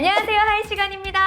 안녕하세요. 하이 시간입니다.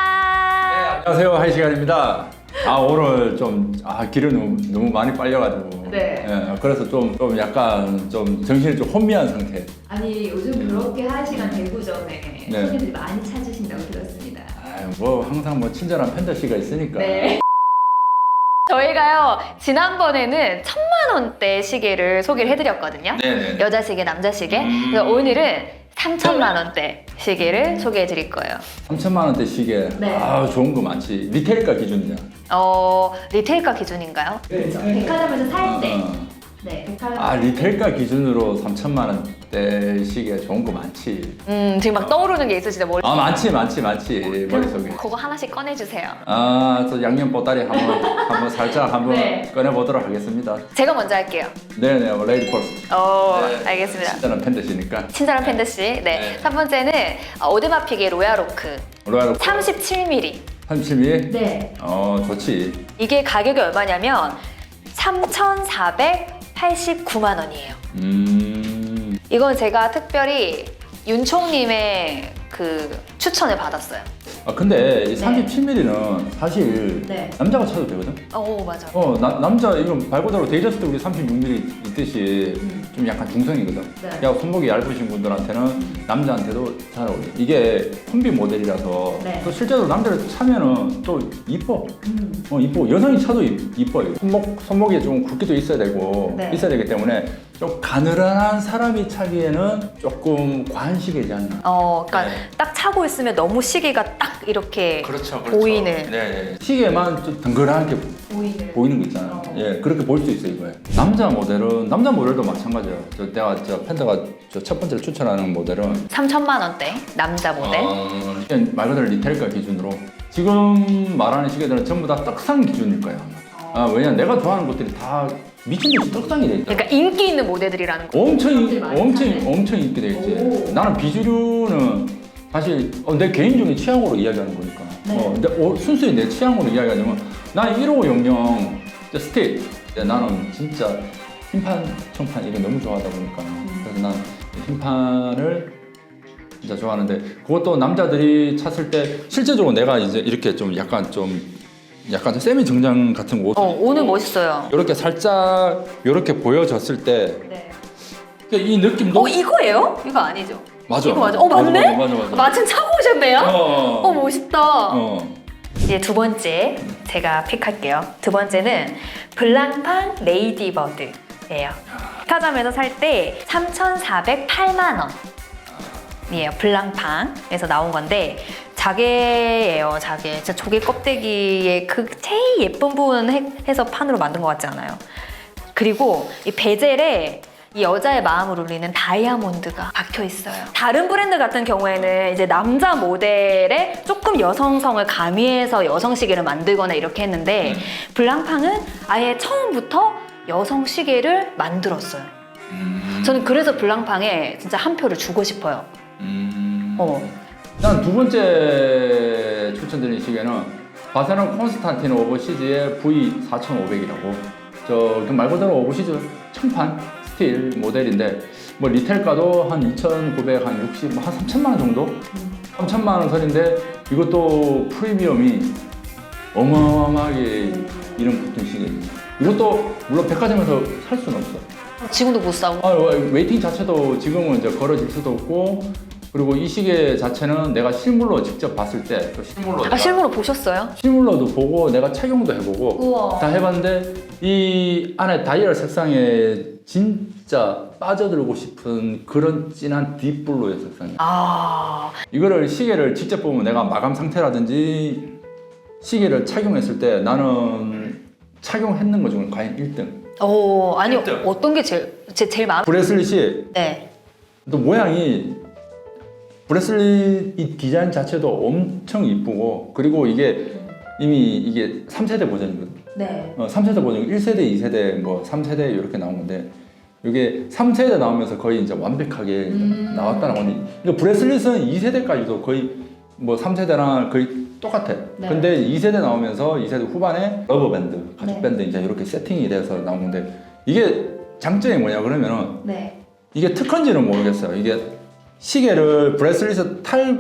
안녕하세요 하이 시간입니다. 아 오늘 좀아 길을 너무, 너무 많이 빨려가지고 네. 예, 그래서 좀, 좀 약간 좀 정신이 좀 혼미한 상태. 아니 요즘 그렇게 하이 시간 되고 전에 네. 손님들이 많이 찾으신다고 들었습니다. 아, 뭐 항상 뭐 친절한 팬더 씨가 있으니까. 네. 저희가요 지난번에는 천만 원대 시계를 소개를 해드렸거든요. 네네. 여자 시계, 남자 시계. 음. 그래서 오늘은 3천만 원대 시계를 소개해 드릴 거예요. 3천만 원대 시계. 네. 아 좋은 거 많지. 리테일가 기준이야. 어 리테일가 기준인가요? 그렇죠. 백화점에서 살 때. 어. 네, 백화점. 아 리테일가 기준으로 3천만 원대 시계 좋은 거 많지. 음 지금 막 떠오르는 게 있으시죠? 머리. 아 많지 많지 많지 머릿속에. 그거 하나씩 꺼내주세요. 아, 저 양념 보따리 한번 한번 살짝 한번 네. 꺼내 보도록 하겠습니다. 제가 먼저 할게요. 네네, 뭐 레이디 퍼스트. 어 네. 알겠습니다. 친절한 팬더시니까. 친절한 팬더 씨. 네. 네. 첫 번째는 어, 오드마피게 로얄오크 로얄 37mm. 32. 네. 어, 좋지. 이게 가격이 얼마냐면 3,489만 원이에요. 음. 이건 제가 특별히 윤총님의 그 추천을 받았어요. 아 근데 이 37mm는 사실 네. 남자가 차도 되거든. 오 맞아. 어, 나, 남자 이건 말 그대로 데이저스도 우리 36mm 있듯이 음. 좀 약간 중성이거든. 네. 야 손목이 얇으신 분들한테는 남자한테도 잘 어울려. 이게 콤비 모델이라서 네. 또 실제로 남자를 차면은 또 이뻐. 음. 어 이뻐. 여성이 차도 이- 이뻐요. 손목 손목에 좀 굵기도 있어야 되고 네. 있어야 되기 때문에 좀 가늘한 사람이 차기에는 조금 과한 시계지 않나. 어, 그러니까 네. 딱 차고 있으면 너무 시계가 딱 이렇게 그렇죠, 보이는. 네, 네. 시계만 좀 덩그랗게 보이는. 보이는 거 있잖아요. 어. 예, 그렇게 볼 수 있어 요, 이거에. 남자 모델은, 남자 모델도 마찬가지예요. 저, 내가 저 팬더가 저 첫 번째로 추천하는 모델은 3천만 원대 남자 모델. 어, 말 그대로 리테일가 기준으로 지금 말하는 시계들은 전부 다 떡상 기준일 거예요. 아마. 아, 왜냐 면 내가 좋아하는 것들이 다 미친 듯이 떡상이 돼 있다. 그러니까 인기 있는 모델들이라는 거. 엄청 사람들이 많이 엄청 사네. 엄청 인기 돼 있지. 오. 나는 비주류는 사실 어, 내 개인적인 취향으로 이야기하는 거니까. 네. 어, 근데 어, 순수히 내 취향으로 이야기하자면 난1500 스틸. 근데 나는 진짜 흰판 청판 이거 너무 좋아하다 보니까 그래서 난 흰판을 진짜 좋아하는데 그것도 남자들이 찼을 때 실제적으로 내가 이제 이렇게 좀 약간 좀 약간 좀 세미 정장 같은 옷 어, 오늘 멋있어요. 이렇게 살짝 이렇게 보여졌을 때 네. 이 느낌도 어 이거예요? 이거 아니죠? 맞아. 이거 맞아. 어 맞네? 맞아, 맞아, 맞아. 마침 차고 오셨네요. 어, 어 멋있다. 어. 이제 두 번째 제가 픽할게요. 두 번째는 블랑팡 레이디버드예요. 백화점에서 살 때 3,408만 원 이에요. 블랑팡에서 나온 건데 자개예요. 자개. 진짜 조개 껍데기의 그 제일 예쁜 부분 해- 해서 판으로 만든 것 같지 않아요? 그리고 이 베젤에 이 여자의 마음을 울리는 다이아몬드가 박혀 있어요. 다른 브랜드 같은 경우에는 이제 남자 모델에 조금 여성성을 가미해서 여성 시계를 만들거나 이렇게 했는데 블랑팡은 아예 처음부터 여성 시계를 만들었어요. 음. 저는 그래서 블랑팡에 진짜 한 표를 주고 싶어요. 음. 어. 난두 번째 추천드린 시계는 바세론 콘스탄티노 오버시즈의 V4500이라고 저말 그대로 오버시즈 청판 스틸 모델인데 뭐 리텔가도 한 2,900, 한 60, 한 3천만 원 정도? 3천만 원 선인데 이것도 프리미엄이 어마어마하게 이름 붙은 시계. 이것도 물론 백화점에서 살 수는 없어. 지금도 못 사고. 아, 웨이팅 자체도 지금은 이제 걸어질 수도 없고 그리고 이 시계 자체는 내가 실물로 직접 봤을 때 그 실물로 아 실물로 보셨어요? 실물로도 보고 내가 착용도 해보고 우와. 다 해봤는데 이 안에 다이얼 색상에 진짜 빠져들고 싶은 그런 진한 딥블루의 색상이야. 아 이거를 시계를 직접 보면 내가 마감 상태라든지 시계를 착용했을 때 나는 착용했는 것 중에 과연 1등. 어, 아니 일등. 어떤 게 제일 제 제일 마음? 브레슬릿이 네. 또 모양이 브레슬릿 이 디자인 자체도 엄청 이쁘고 그리고 이게 이미 이게 3세대 버전이거든. 네. 어, 3세대 버전 1세대, 2세대, 뭐 3세대 이렇게 나온 건데 이게 3세대 나오면서 거의 이제 완벽하게 음. 나왔다는 거니. 그러니까 브레슬릿은 2세대까지도 거의 뭐 3세대랑 거의 똑같아. 네. 근데 2세대 나오면서 2세대 후반에 러버 밴드, 가죽 네. 밴드 이제 이렇게 세팅이 돼서 나온 건데 이게 장점이 뭐냐 그러면은 네. 이게 특허인지는 모르겠어요. 이게 시계를 브레슬릿을 탈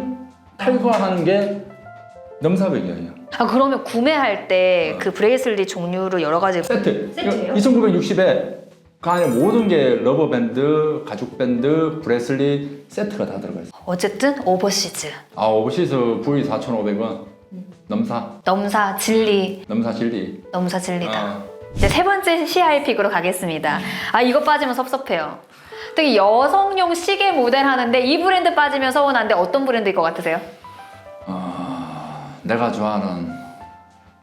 탈거하는 게 넘사벽이에요. 아 그러면 구매할 때 어. 그 브레이슬릿 종류를 여러 가지 세트. 세트예요? 2,960에 그 안에 모든 게 러버 밴드, 가죽 밴드, 브레슬릿 세트가 다 들어가 있어. 어쨌든 오버시즈, 아 오버시즈 V 4,500원. 넘사, 넘사 진리, 넘사 진리. 넘사 진리다. 아, 이제 세 번째 CI 픽으로 가겠습니다. 아 이거 빠지면 섭섭해요. 특히 여성용 시계 모델 하는데 이 브랜드 빠지면 서운한데 어떤 브랜드일 것 같으세요? 아, 내가 좋아하는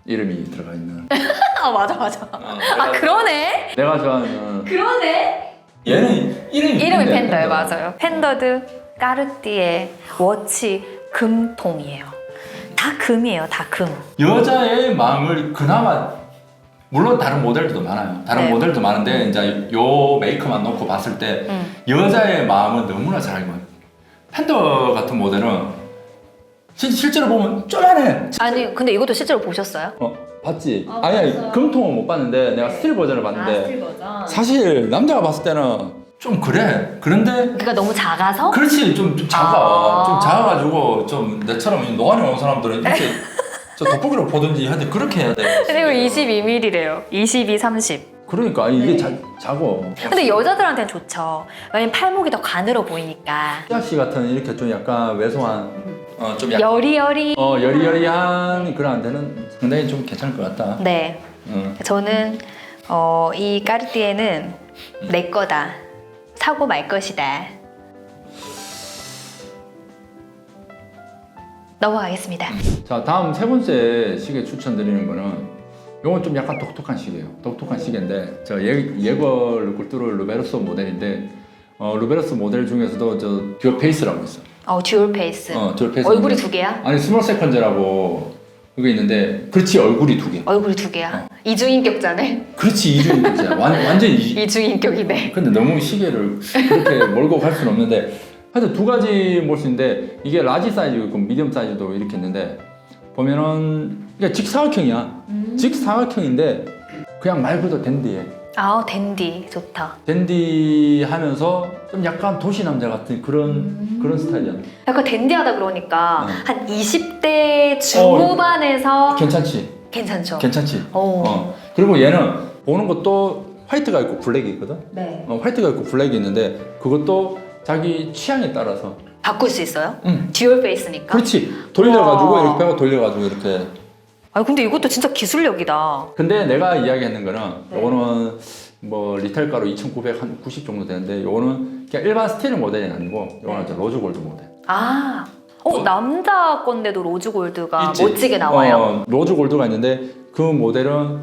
이름이 들어가 있는. 아 맞아 맞아. 아, 아 그러네. 내가 좋아하는 그러네. 얘는 이름이 이름이 팬더예요, 팬더. 맞아요. 팬더드, 까르띠에, 워치, 금통이에요. 다 금이에요, 다 금. 여자의 마음을 그나마 물론 다른 모델들도 많아요. 다른 네. 모델도 많은데 이제 요 메이커만 놓고 봤을 때 음. 여자의 마음은 너무나 잘 알고. 팬더 같은 모델은 실, 실제로 보면 쪼만해. 아니, 근데 이것도 실제로 보셨어요? 어 봤지? 아, 아니 아니 봤어요. 금통은 못 봤는데 내가 스틸 버전을 봤는데 버전. 사실 남자가 봤을 때는 좀 그래. 그런데 그러니까 너무 작아서? 그렇지 좀, 좀 작아. 아. 좀 작아가지고 좀 내처럼 이 노안이 온 사람들은 이렇게 저 돋보기로 보든지 하는데 그렇게 해야 돼. 그리고 22mm래요. 22, 30. 그러니까 이게 네. 자, 작어. 근데 여자들한테는 좋죠. 왜냐면 팔목이 더 가늘어 보이니까. 시아 씨 같은 이렇게 좀 약간 왜소한 어 좀 약간 여리여리. 어 여리여리한 그런 데는 상당히 좀 괜찮을 것 같다. 네. 어. 저는 어, 이 까르띠에는 내 거다. 사고 말 것이다. 넘어가겠습니다. 자 다음 세 번째 시계 추천드리는 거는 이건 좀 약간 독특한 시계예요. 독특한 시계인데 저 예, 예거 르쿨뚜르 루베르소 모델인데 어, 루베르소 모델 중에서도 저 듀어 페이스라고 있어. 어, 듀얼 페이스. 어, 듀얼 페이스. 얼굴이 두 개야? 아니 스몰 세컨즈라고 그게 있는데 그렇지 얼굴이 두 개. 얼굴이 두 개야. 이중인격자네. 그렇지 이중인격이야. 완 완전 이, 이중인격이네. 근데 너무 시계를 그렇게 몰고 갈 수는 없는데 하여튼 두 가지 수 있는데 이게 라지 사이즈도 있고 미디엄 사이즈도 이렇게 있는데 보면은 이게 직사각형이야 직사각형인데 그냥 말 그대로 댄디해 아, 댄디 좋다. 댄디 하면서 좀 약간 도시 남자 같은 그런 그런 스타일이야 약간 댄디하다 그러니까 응. 한 20대 중후반에서 괜찮지 괜찮죠. 괜찮지 오. 어 그리고 얘는 보는 것도 화이트가 있고 블랙이 있거든 네. 어, 화이트가 있고 블랙이 있는데 그것도 자기 취향에 따라서 바꿀 수 있어요? 응 듀얼 페이스니까. 그렇지 돌려가지고 우와. 이렇게 하고 돌려가지고 이렇게 아 근데 이것도 진짜 기술력이다. 근데 내가 이야기하는 거는 네. 요거는 뭐 리테일가로 2,990 정도 되는데 요거는 그냥 일반 스틸 모델이 아니고 요거는 이제 로즈 골드 모델 아, 어, 어. 남자 건데도 로즈 골드가 있지? 멋지게 나와요. 어, 로즈 골드가 있는데 그 모델은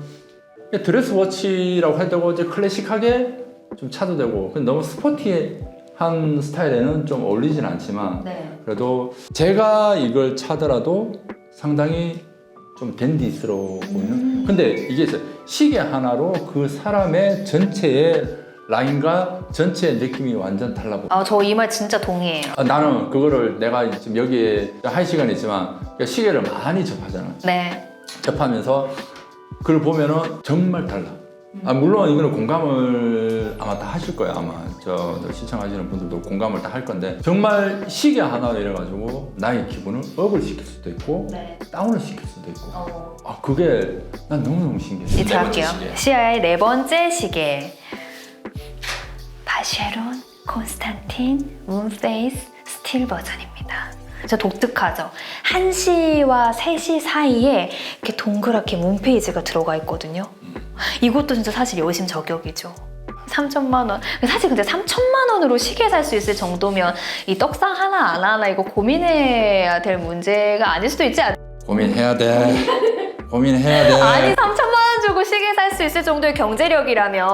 드레스 워치라고 할 때고 이제 클래식하게 좀 차도 되고 근데 너무 스포티 한 스타일에는 좀 어울리진 않지만 네. 그래도 제가 이걸 차더라도 상당히 좀 댄디스러워 보이는. 음. 근데 이게 있어요. 시계 하나로 그 사람의 전체의 라인과 전체의 느낌이 완전 달라붙어. 아, 저 이 말 진짜 동의해요. 아, 나는 그거를 내가 지금 여기에 할 시간이 있지만 시계를 많이 접하잖아. 네. 접하면서 그걸 보면은 정말 달라. 아, 물론 이거는 공감을 아마 다 하실 거예요. 아마 저, 저 시청하시는 분들도 공감을 다 할 건데 정말 시계 하나 이래가지고 나의 기분을 업을 시킬 수도 있고 네. 다운을 시킬 수도 있고 어. 아 그게 난 너무너무 신기해. 이제 할게요. 시아의 네 번째 시계. 바쉐론 콘스탄틴 문페이스 스틸 버전입니다. 진짜 독특하죠. 1시와 3시 사이에 이렇게 동그랗게 문페이지가 들어가 있거든요. 이것도 진짜 사실 여심 저격이죠. 3천만 원. 사실 근데 3천만 원으로 시계 살 수 있을 정도면 이 떡상 하나 안 하나 이거 고민해야 될 문제가 아닐 수도 있지 않 고민해야 돼. 고민해야 돼. 아니 3천만 원 주고 시계 살 수 있을 정도의 경제력이라면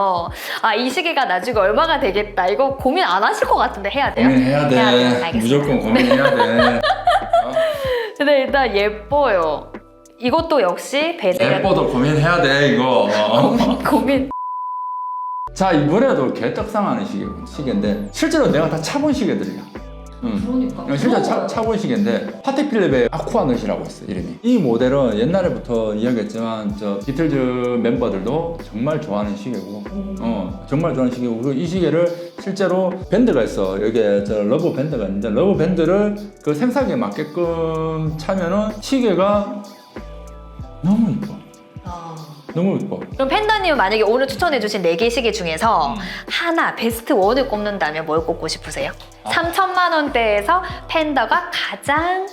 아 이 시계가 나중에 얼마가 되겠다 이거 고민 안 하실 것 같은데 해야 돼요? 고민해야 돼. 돼요. 알겠습니다. 무조건 고민해야 돼. 근데 일단 예뻐요. 이것도 역시 베젤 예뻐도 고민해야 돼 이거. 어. 고민 자 이번에도 개떡상하는 시계 시계인데 실제로 내가 다 차본 시계들이야. 응. 그러니까. 실제 차, 차고 시계인데 파티 필립의 아쿠아 넛이라고 있어 이름이. 이 모델은 옛날에부터 이야기했지만 저 비틀즈 멤버들도 정말 좋아하는 시계고 어 정말 좋아하는 시계고 그이 시계를 실제로 밴드가 있어. 여기에 저 러브 밴드가 있는데 러브 밴드를 그 생사기에 맞게끔 차면은 시계가 너무 이뻐 너무 이뻐 그럼 팬더님은 만약에 오늘 추천해주신 4개 시계 중에서 음. 하나 베스트 원을 꼽는다면 뭘 꼽고 싶으세요? 아. 3천만 원대에서 팬더가 가장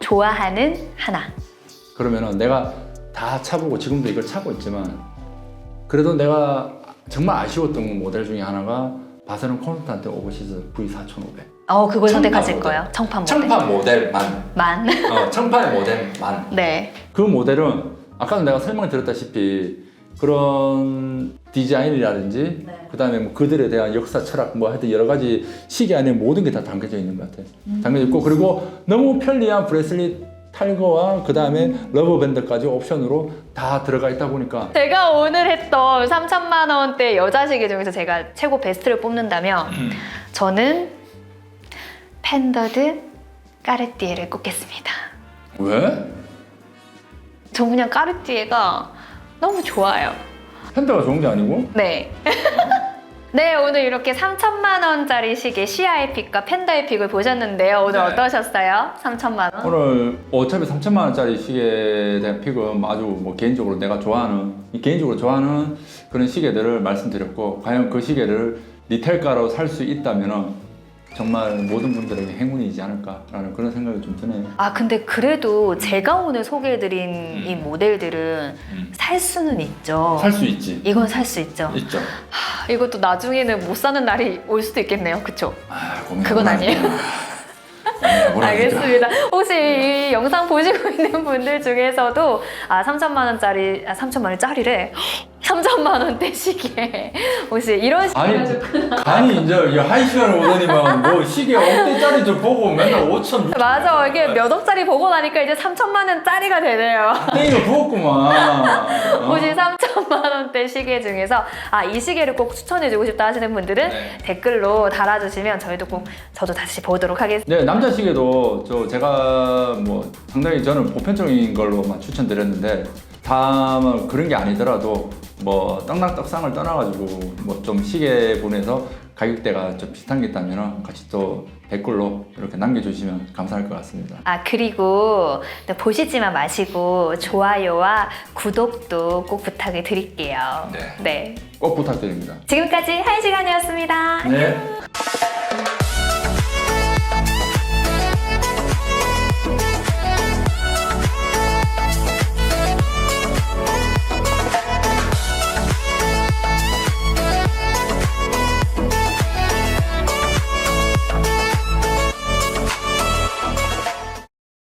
좋아하는 하나. 그러면은 내가 다 차보고 지금도 이걸 차고 있지만 그래도 내가 정말 아쉬웠던 모델 중에 하나가 바세론 콘스탄트 오버시즈 V4500 어, 그걸 청판 선택하실 모델. 거예요? 청판 모델. 청판 모델만 만. 어, 청판의 모델만 네. 그 모델은 아까도 내가 설명드렸다시피 그런 디자인이라든지 네. 그다음에 뭐 그들에 대한 역사 철학 뭐 하여튼 여러 가지 시계 안에 모든 게 다 담겨져 있는 것 같아 담겨져 있고 그리고 너무 편리한 브레슬릿 탈거와 그 다음에 러버 밴드까지 옵션으로 다 들어가 있다 보니까 제가 오늘 했던 3천만 원대 여자 시계 중에서 제가 최고 베스트를 뽑는다면 저는 팬더드 까르띠에를 꼽겠습니다. 왜? 저 그냥 까르띠에가 너무 좋아요. 팬더가 좋은 게 아니고 네. 네, 오늘 이렇게 3천만 원짜리 시계 시아의 픽과 팬더의 픽을 보셨는데요. 오늘 네. 어떠셨어요? 3천만 원? 오늘 어차피 3천만 원짜리 시계에 대한 픽은 아주 뭐 개인적으로 내가 좋아하는 개인적으로 좋아하는 그런 시계들을 말씀드렸고 과연 그 시계를 리텔가로 살 수 있다면은 정말 모든 분들에게 행운이지 않을까라는 그런 생각이 좀 드네요. 아, 근데 그래도 제가 오늘 소개해드린 이 모델들은 음. 살 수는 있죠. 살 수 있지. 이건 살 수 있죠. 있죠. 하, 이것도 나중에는 못 사는 날이 올 수도 있겠네요. 그쵸? 아, 고민 그건 아니에요. 알겠습니다. 혹시 이 영상 보시고 있는 분들 중에서도 아 3천만 원짜리 아 3천만 원짜리래 3천만 원대 시계 혹시 이런 시계 아니, 아니 이제 이한 시간을 오더니만 뭐 시계 억대짜리 좀 보고 맨날 5천, 6천 맞아 이게 몇 억짜리 보고 나니까 이제 3천만 원짜리가 되네요. 땡이가 부었구만. 어? 혹시 3천만 원대 시계 중에서 아 이 시계를 꼭 추천해주고 싶다 하시는 분들은 네. 댓글로 달아주시면 저희도 꼭 저도 다시 보도록 하겠습니다. 네 남자 시계도 저 제가 뭐 상당히 저는 보편적인 걸로만 추천드렸는데 다만 그런 게 아니더라도 뭐 떡락떡상을 떠나가지고 뭐 좀 시계 분에서 가격대가 좀 비슷한 게 있다면 같이 또 댓글로 이렇게 남겨주시면 감사할 것 같습니다. 아 그리고 또 보시지만 마시고 좋아요와 구독도 꼭 부탁을 드릴게요. 네. 네. 꼭 부탁드립니다. 지금까지 한 시간이었습니다. 네.